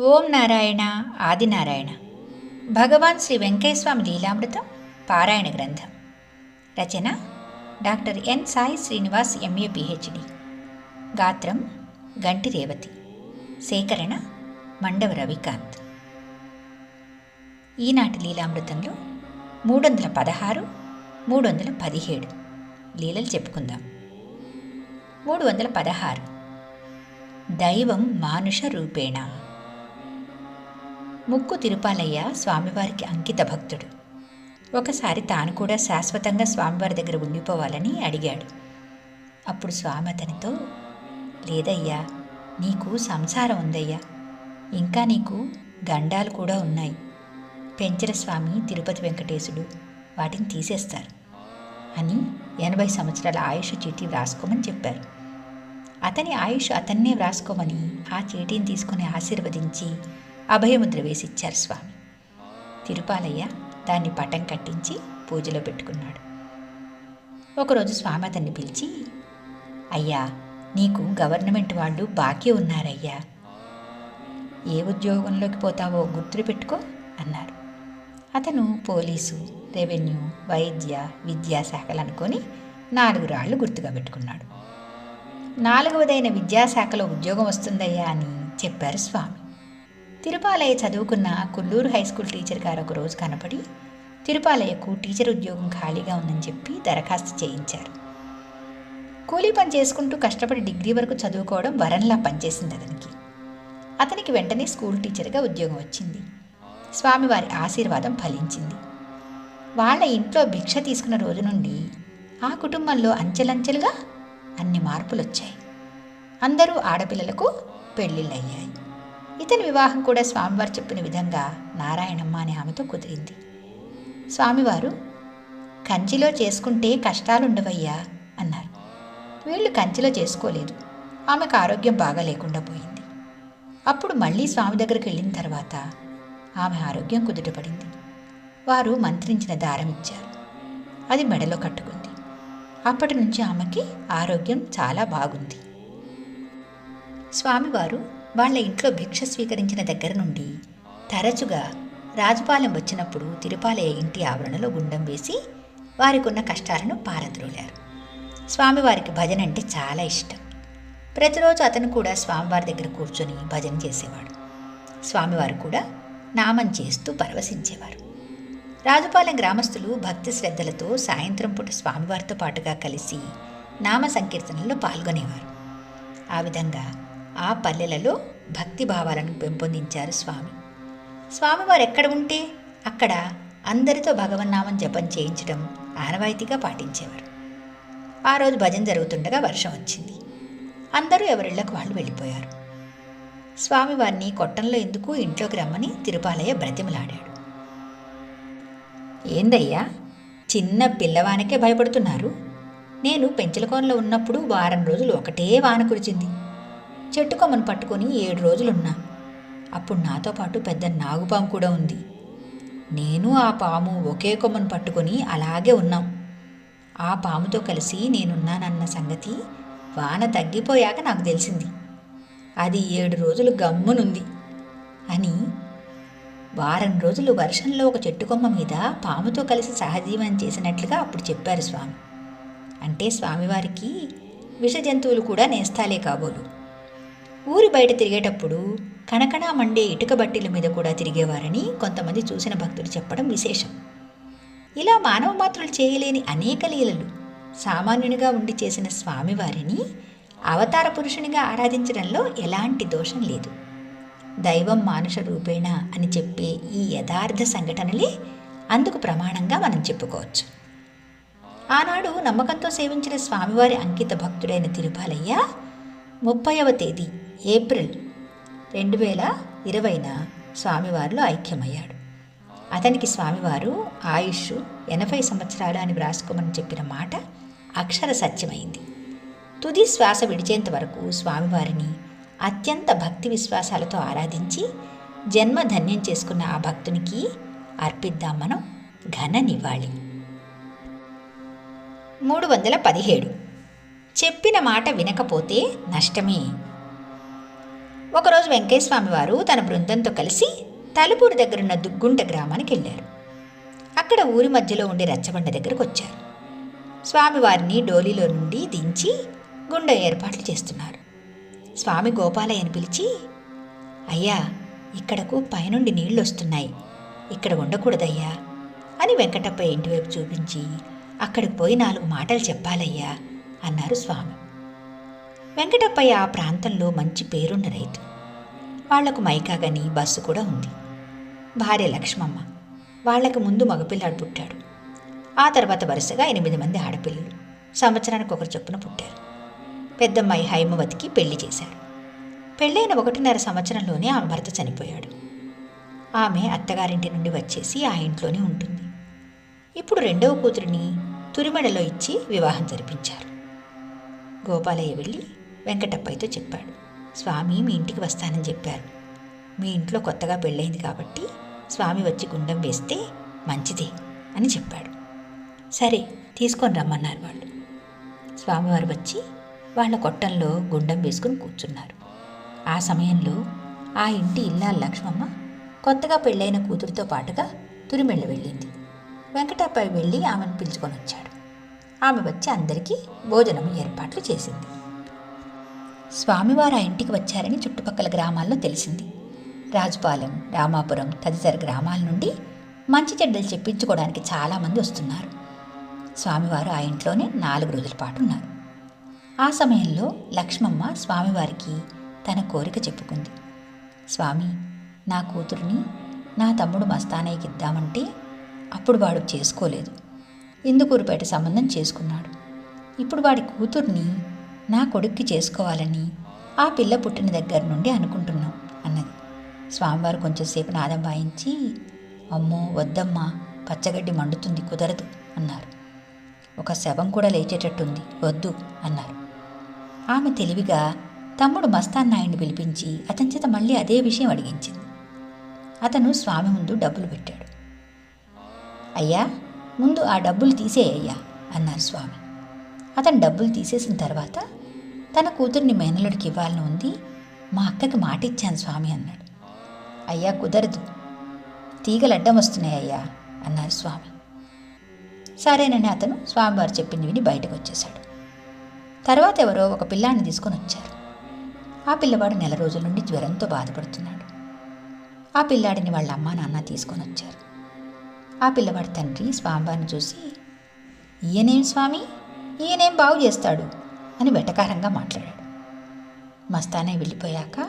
ఓం నారాయణ ఆదినారాయణ భగవాన్ శ్రీ వెంకటేశ్వామి లీలామృతం పారాయణ గ్రంథం. రచన doctor N Sai Srinivas MA PhD. గాత్రం గంటి రేవతి. సేకరణ మండవ రవికాంత్. ఈనాటి లీలామృతంలో మూడు వందల పదహారు మూడు వందల పదిహేడు లీలలు చెప్పుకుందాం. మూడు వందల పదహారు. దైవం మానుష రూపేణ. ముక్కు తిరుపాలయ్య స్వామివారికి అంకిత భక్తుడు. ఒకసారి తాను కూడా శాశ్వతంగా స్వామివారి దగ్గర ఉండిపోవాలని అడిగాడు. అప్పుడు స్వామి అతనితో లేదయ్యా నీకు సంసారం ఉందయ్యా. ఇంకా నీకు గండాలు కూడా ఉన్నాయి. పెంచర స్వామి తిరుపతి వెంకటేశుడు వాటిని తీసేస్తారు అని ఎనభై సంవత్సరాల ఆయుష్ చీటీ వ్రాసుకోమని చెప్పారు. అతని ఆయుష్ అతన్నే వ్రాసుకోమని ఆ చీటీని తీసుకుని ఆశీర్వదించి అభయముద్ర వేసిచ్చారు స్వామి. తిరుపాలయ్య దాన్ని పటం కట్టించి పూజలో పెట్టుకున్నాడు. ఒకరోజు స్వామి అతన్ని పిలిచి అయ్యా నీకు గవర్నమెంట్ వాళ్ళు బాకీ ఉన్నారయ్యా. ఏ ఉద్యోగంలోకి పోతావో గుర్తులు పెట్టుకో అన్నారు. అతను పోలీసు రెవెన్యూ వైద్య విద్యాశాఖలు అనుకొని నాలుగు రాళ్ళు గుర్తుగా పెట్టుకున్నాడు. నాలుగవదైన విద్యాశాఖలో ఉద్యోగం వస్తుందయ్యా అని చెప్పారు స్వామి. తిరుపాలయ్య చదువుకున్న కుల్లూరు హై స్కూల్ టీచర్ గారు ఒక రోజు కనపడి తిరుపాలయ్యకు టీచర్ ఉద్యోగం ఖాళీగా ఉందని చెప్పి దరఖాస్తు చేయించారు. కూలీ పని చేసుకుంటూ కష్టపడి డిగ్రీ వరకు చదువుకోవడం వరంలా పనిచేసింది అతనికి. అతనికి వెంటనే స్కూల్ టీచర్గా ఉద్యోగం వచ్చింది. స్వామివారి ఆశీర్వాదం ఫలించింది. వాళ్ళ ఇంట్లో భిక్ష తీసుకున్న రోజు నుండి ఆ కుటుంబంలో అంచెలంచెలుగా అన్ని మార్పులు వచ్చాయి అందరూ ఆడపిల్లలకు పెళ్ళిళ్ళయ్యాయి. ఇతని వివాహం కూడా స్వామివారు చెప్పిన విధంగా నారాయణమ్మ అనే ఆమెతో కుదిరింది. స్వామివారు కంచిలో చేసుకుంటే కష్టాలుండవయ్యా అన్నారు. వీళ్ళు కంచిలో చేసుకోలేదు. ఆమెకు ఆరోగ్యం బాగా లేకుండా పోయింది. అప్పుడు మళ్ళీ స్వామి దగ్గరికి వెళ్ళిన తర్వాత ఆమె ఆరోగ్యం కుదుటపడింది. వారు మంత్రించిన దారం ఇచ్చారు. అది మెడలో కట్టుకుంది. అప్పటి నుంచి ఆమెకి ఆరోగ్యం చాలా బాగుంది. స్వామివారు వాళ్ళ ఇంట్లో భిక్ష స్వీకరించిన దగ్గర నుండి తరచుగా రాజుపాలెం వచ్చినప్పుడు తిరుపాలయ్య ఇంటి ఆవరణలో గుండం వేసి వారికున్న కష్టాలను పారద్రోలారు స్వామివారికి భజన అంటే చాలా ఇష్టం. ప్రతిరోజు అతను కూడా స్వామివారి దగ్గర కూర్చొని భజన చేసేవాడు. స్వామివారు కూడా నామం చేస్తూ పరవశించేవారు. రాజుపాలెం గ్రామస్తులు భక్తి శ్రద్ధలతో సాయంత్రం పూట స్వామివారితో పాటుగా కలిసి నామ సంకీర్తనలో పాల్గొనేవారు. ఆ విధంగా ఆ పల్లెలలో భక్తి భావాలను పెంపొందించారు స్వామి. స్వామివారు ఎక్కడ ఉంటే అక్కడ అందరితో భగవన్నామం జపం చేయించడం ఆనవాయితీగా పాటించేవారు. ఆ రోజు భజన జరుగుతుండగా వర్షం వచ్చింది. అందరూ ఎవరిళ్ళకు వాళ్ళు వెళ్ళిపోయారు. స్వామివారిని కొట్టంలో ఎందుకు ఇంట్లోకి రమ్మని తిరుపాలయ్య బ్రతిమలాడాడు. ఏందయ్యా చిన్న పిల్లవానికే భయపడుతున్నారు. నేను పెంచలకోనలో ఉన్నప్పుడు వారం రోజులు ఒకటే వాన కురిచింది. చెట్టు కొమ్మను పట్టుకొని ఏడు రోజులున్నా. అప్పుడు నాతో పాటు పెద్ద నాగుపాము కూడా ఉంది. నేను ఆ పాము ఒకే కొమ్మను పట్టుకొని అలాగే ఉన్నాం. ఆ పాముతో కలిసి నేనున్నానన్న సంగతి వాన తగ్గిపోయాక నాకు తెలిసింది. అది ఏడు రోజులు గమ్మునుంది అని. వారం రోజులు వర్షంలో ఒక చెట్టు కొమ్మ మీద పాముతో కలిసి సహజీవనం చేసినట్లుగా అప్పుడు చెప్పారు స్వామి. అంటే స్వామివారికి విష జంతువులు కూడా నేస్తాలే కాబోలు. ఊరి బయట తిరిగేటప్పుడు కణకణా మండే ఇటుక బట్టీల మీద కూడా తిరిగేవారని కొంతమంది చూసిన భక్తులు చెప్పడం విశేషం. ఇలా మానవ మాత్రులు చేయలేని అనేక లీలలు సామాన్యునిగా ఉండి చేసిన స్వామివారిని అవతార పురుషునిగా ఆరాధించడంలో ఎలాంటి దోషం లేదు. దైవం మానుష రూపేణ అని చెప్పే ఈ యథార్థ సంఘటనలే అందుకు ప్రమాణంగా మనం చెప్పుకోవచ్చు. ఆనాడు నమ్మకంతో సేవించిన స్వామివారి అంకిత భక్తుడైన తిరుపాలయ్య ముప్పైవ తేదీ ఏప్రిల్ రెండు వేల ఇరవైన స్వామివారిలో ఐక్యమయ్యాడు. అతనికి స్వామివారు ఆయుష్ ఎనభై సంవత్సరాలు అని వ్రాసుకోమని చెప్పిన మాట అక్షర సత్యమైంది. తుది శ్వాస విడిచేంత వరకు స్వామివారిని అత్యంత భక్తి విశ్వాసాలతో ఆరాధించి జన్మ ధన్యం చేసుకున్న ఆ భక్తునికి అర్పిద్దాం మనం ఘన నివాళి. మూడు వందల పదిహేడు. చెప్పిన మాట వినకపోతే నష్టమే. ఒకరోజు వెంకయ్యస్వామి వారు తన బృందంతో కలిసి తలుపూరు దగ్గరున్న దుగ్గుంట గ్రామానికి వెళ్ళారు. అక్కడ ఊరి మధ్యలో ఉండే రచ్చబండ దగ్గరకు వచ్చారు. స్వామివారిని డోలీలో నుండి దించి గుండె ఏర్పాట్లు చేస్తున్నారు. స్వామి గోపాలయ్యను పిలిచి అయ్యా ఇక్కడకు పైనుండి నీళ్ళు వస్తున్నాయి. ఇక్కడ ఉండకూడదయ్యా అని వెంకటప్ప ఇంటివైపు చూపించి అక్కడికి పోయి నాలుగు మాటలు చెప్పాలయ్యా అన్నారు స్వామి. వెంకటప్పయ్య ఆ ప్రాంతంలో మంచి పేరున్న రైతు. వాళ్ళకు మైకాగని బస్సు కూడా ఉంది. భార్య లక్ష్మమ్మ వాళ్ళకు ముందు మగపిల్లాడు పుట్టాడు. ఆ తర్వాత వరుసగా ఎనిమిది మంది ఆడపిల్లలు. సంవత్సరానికి ఒకరు చొప్పున పుట్టారు. పెద్దమ్మాయి హైమవతికి పెళ్ళి చేశారు. పెళ్ళైన ఒకటిన్నర సంవత్సరంలోనే ఆమె భర్త చనిపోయాడు. ఆమె అత్తగారింటి నుండి వచ్చేసి ఆ ఇంట్లోనే ఉంటుంది. ఇప్పుడు రెండవ కూతురిని తురిమెడలో ఇచ్చి వివాహం జరిపించారు. గోపాలయ్య వెళ్ళి వెంకటప్పయ్యతో చెప్పాడు. స్వామి మీ ఇంటికి వస్తానని చెప్పారు. మీ ఇంట్లో కొత్తగా పెళ్ళైంది కాబట్టి స్వామి వచ్చి గుండం వేస్తే మంచిది అని చెప్పాడు. సరే తీసుకొని రమ్మన్నారు వాళ్ళు. స్వామివారు వచ్చి వాళ్ళ కొట్టంలో గుండం వేసుకుని కూర్చున్నారు. ఆ సమయంలో ఆ ఇంటి ఇల్లా లక్ష్మమ్మ కొత్తగా పెళ్ళైన కూతురితో పాటుగా తురిమెళ్ళ వెళ్ళింది. వెంకటప్పయ్య వెళ్ళి ఆమెను పిలుచుకొని వచ్చాడు. ఆమె వచ్చి అందరికీ భోజనం ఏర్పాట్లు చేసింది. స్వామివారు ఆ ఇంటికి వచ్చారని చుట్టుపక్కల గ్రామాల్లో తెలిసింది. రాజుపాలెం రామాపురం తదితర గ్రామాల నుండి మంచి చెడ్డలు చెప్పించుకోవడానికి చాలామంది వస్తున్నారు. స్వామివారు ఆ ఇంట్లోనే నాలుగు రోజుల పాటు ఉన్నారు. ఆ సమయంలో లక్ష్మమ్మ స్వామివారికి తన కోరిక చెప్పుకుంది. స్వామి నా కూతురిని నా తమ్ముడు మస్తానయ్యకి ఇద్దామంటే అప్పుడు వాడు చేసుకోలేదు. ఇందుకూరుపేట సంబంధం చేసుకున్నాడు. ఇప్పుడు వాడి కూతుర్ని నా కొడుక్కి చేసుకోవాలని ఆ పిల్ల పుట్టిన దగ్గర నుండి అనుకుంటున్నాం అన్నది. స్వామివారు కొంచెంసేపు నాదం వాయించి అమ్మో వద్దమ్మా పచ్చగడ్డి మండుతుంది కుదరదు అన్నారు. ఒక శవం కూడా లేచేటట్టుంది వద్దు అన్నారు. ఆమె తెలివిగా తమ్ముడు మస్తాన్ నాయుడిని పిలిపించి అతని చేత మళ్ళీ అదే విషయం అడిగించింది. అతను స్వామి ముందు డబ్బులు పెట్టాడు. అయ్యా ముందు ఆ డబ్బులు తీసేయ్యా అన్నారు స్వామి. అతను డబ్బులు తీసేసిన తర్వాత తన కూతుర్ని మేనలుడికి ఇవ్వాలని ఉంది. మా అక్కకి మాట ఇచ్చాను స్వామి అన్నాడు. అయ్యా కుదరదు. తీగలు అడ్డం వస్తున్నాయి అయ్యా అన్నారు స్వామి. సరేనని అతను స్వామివారు చెప్పింది విని బయటకు వచ్చేశాడు. తర్వాత ఎవరో ఒక పిల్లాన్ని తీసుకొని వచ్చారు. ఆ పిల్లవాడు నెల రోజుల నుండి జ్వరంతో బాధపడుతున్నాడు. ఆ పిల్లాడిని వాళ్ళ అమ్మా నాన్న తీసుకొని వచ్చారు. ఆ పిల్లవాడి తండ్రి స్వామివారిని చూసి ఈయనేం స్వామి? ఈయనేం బాగు చేస్తాడు? అని వెటకారంగా మాట్లాడాడు. మస్తానే వెళ్ళిపోయాక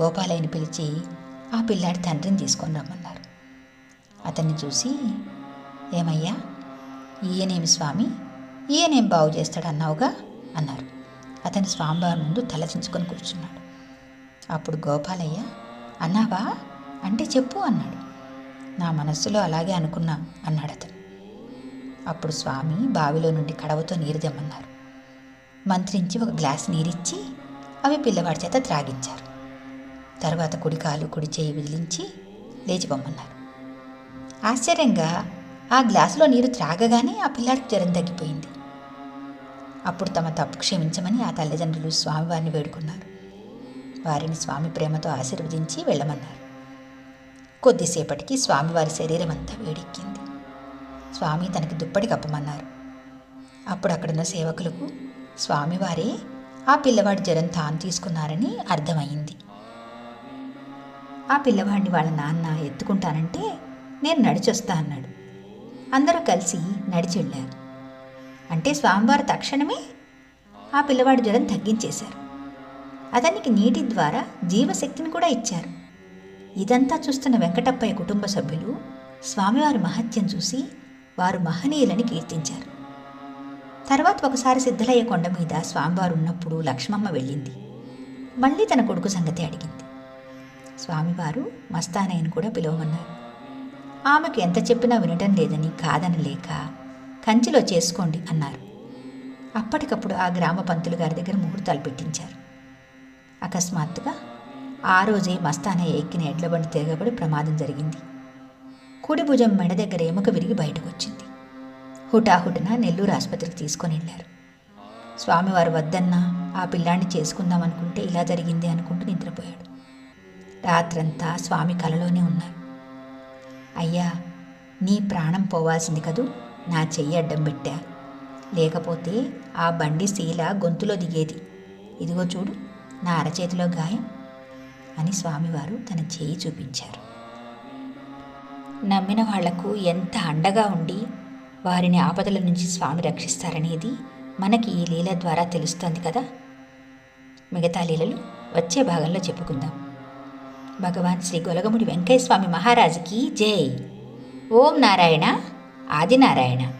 గోపాలయ్యని పిలిచి ఆ పిల్లాడి తండ్రిని తీసుకొని రమ్మన్నారు. అతన్ని చూసి ఏమయ్యా ఈయనేమి స్వామి? ఈయనేం బాగు చేస్తాడు అన్నావుగా అన్నారు. అతని స్వామివారి ముందు తలచించుకొని కూర్చున్నాడు. అప్పుడు గోపాలయ్య అన్నావా? అంటే చెప్పు అన్నాడు. నా మనస్సులో అలాగే అనుకున్నా అన్నాడు అతను. అప్పుడు స్వామి బావిలో నుండి కడవతో నీరు తెమ్మన్నారు. మంత్రించి ఒక గ్లాస్ నీరిచ్చి అవి పిల్లవాడి చేత త్రాగించారు. తర్వాత కుడి కాలు కుడి చేయి విదిలించి లేచి పొమ్మన్నారు. ఆశ్చర్యంగా ఆ గ్లాసులో నీరు త్రాగగానే ఆ పిల్లాడికి జ్వరం తగ్గిపోయింది. అప్పుడు తమ తప్పు క్షమించమని ఆ తల్లిదండ్రులు స్వామివారిని వేడుకున్నారు. వారిని స్వామి ప్రేమతో ఆశీర్వదించి వెళ్ళమన్నారు. కొద్దిసేపటికి స్వామివారి శరీరం అంతా వేడెక్కింది. స్వామి తనకి దుప్పటి కప్పమన్నారు. అప్పుడు అక్కడున్న సేవకులకు స్వామివారే ఆ పిల్లవాడి జ్వరం తాను తీసుకున్నారని అర్థమైంది. ఆ పిల్లవాడిని వాళ్ళ నాన్న ఎత్తుకుంటానంటే నేను నడిచొస్తా అన్నాడు. అందరూ కలిసి నడిచి వెళ్ళారు అంటే స్వామివారు తక్షణమే ఆ పిల్లవాడి జ్వరం తగ్గించేశారు. అతనికి నీటి ద్వారా జీవశక్తిని కూడా ఇచ్చారు. ఇదంతా చూస్తున్న వెంకటప్పయ్య కుటుంబ సభ్యులు స్వామివారి మహత్యం చూసి వారు మహనీయులని కీర్తించారు. తర్వాత ఒకసారి సిద్ధలయ్య కొండ మీద స్వామివారు ఉన్నప్పుడు లక్ష్మమ్మ వెళ్ళింది. మళ్ళీ తన కొడుకు సంగతి అడిగింది. స్వామివారు మస్తానయ్యను కూడా పిలవమన్నారు. ఆమెకు ఎంత చెప్పినా వినటం లేదని కాదనలేక కంచిలో చేసుకోండి అన్నారు. అప్పటికప్పుడు ఆ గ్రామ పంతులు గారి దగ్గర ముహూర్తాలు పెట్టించారు. అకస్మాత్తుగా ఆ రోజే మస్తానయ్య ఎక్కిన ఎడ్లబండి తిరగబడి ప్రమాదం జరిగింది. కుడి భుజం మెడ దగ్గర ఎముక విరిగి బయటకు వచ్చింది హుటాహుటిన నెల్లూరు ఆసుపత్రికి తీసుకొని వెళ్ళారు. స్వామివారు వద్దన్నా ఆ పిల్లాన్ని చేసుకుందాం అనుకుంటే ఇలా జరిగింది అనుకుంటూ నిద్రపోయాడు. రాత్రంతా స్వామి కలలోనే ఉన్నారు. అయ్యా నీ ప్రాణం పోవాల్సింది కదూ? నా చెయ్యి అడ్డం పెట్టా. లేకపోతే ఆ బండి శీల గొంతులో దిగేది. ఇదిగో చూడు నా అరచేతిలో గాయం అని స్వామివారు తన చేయి చూపించారు. నమ్మిన వాళ్ళకు ఎంత అండగా ఉండి వారిని ఆపదల నుంచి స్వామి రక్షిస్తారనేది మనకి ఈ లీల ద్వారా తెలుస్తుంది కదా. మిగతా లీలలు వచ్చే భాగంలో చెప్పుకుందాం. భగవాన్ శ్రీ గొలగముడి వెంకయ్య స్వామి మహారాజుకి జై. ఓం నారాయణ ఆదినారాయణ.